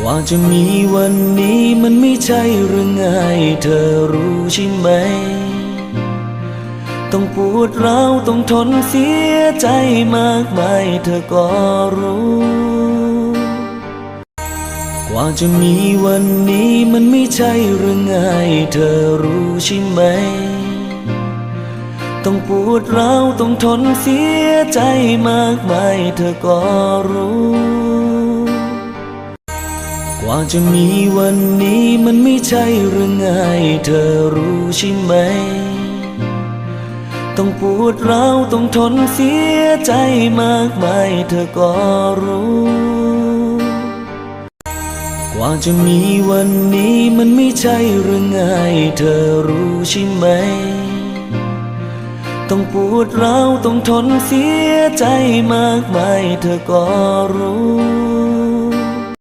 กว่าจะมีวันนี้มันไม่ใช่เรื่องง่ายเธอรู้ใช่ไหม ต้องปวดร้าวต้องทนเสียใจมากมายเธอก็รู้ กว่าจะมีวันนี้มันไม่ใช่เรื่องง่ายเธอรู้ใช่ไหม ต้องปวดร้าวต้องทนเสียใจมากมายเธอก็รู้ ว่าจะมีวันนี้มันไม่ใช่เรื่องง่าย เธอรู้ใช่ไหม ต้องปวดร้าวต้องทนเสียใจมากมาย เธอก็รู้ กว่าจะมีวันนี้มันไม่ใช่เรื่องง่าย เธอรู้ใช่ไหม ต้องปวดร้าวต้องทนเสียใจมากมาย เธอก็รู้